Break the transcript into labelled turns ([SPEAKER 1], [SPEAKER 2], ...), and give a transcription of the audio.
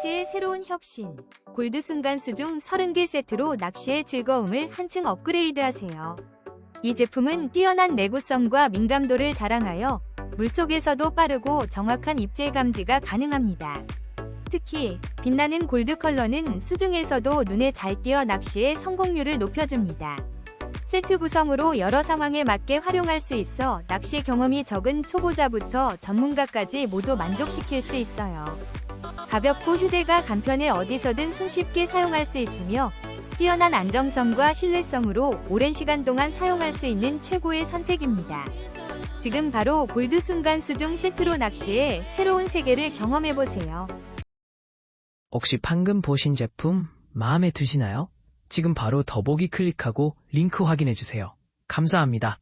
[SPEAKER 1] 낚시의 새로운 혁신. 골드 순간 수중 30개 세트로 낚시의 즐거움을 한층 업그레이드하세요. 이 제품은 뛰어난 내구성과 민감도를 자랑하여 물속에서도 빠르고 정확한 입질 감지가 가능합니다. 특히 빛나는 골드 컬러는 수중에서도 눈에 잘 띄어 낚시의 성공률을 높여줍니다. 세트 구성으로 여러 상황에 맞게 활용할 수 있어 낚시 경험이 적은 초보자부터 전문가까지 모두 만족시킬 수 있어요. 가볍고 휴대가 간편해 어디서든 손쉽게 사용할 수 있으며 뛰어난 안정성과 신뢰성으로 오랜 시간 동안 사용할 수 있는 최고의 선택입니다. 지금 바로 골드 순간 수중 세트로 낚시의 새로운 세계를 경험해보세요.
[SPEAKER 2] 혹시 방금 보신 제품 마음에 드시나요? 지금 바로 더보기 클릭하고 링크 확인해주세요. 감사합니다.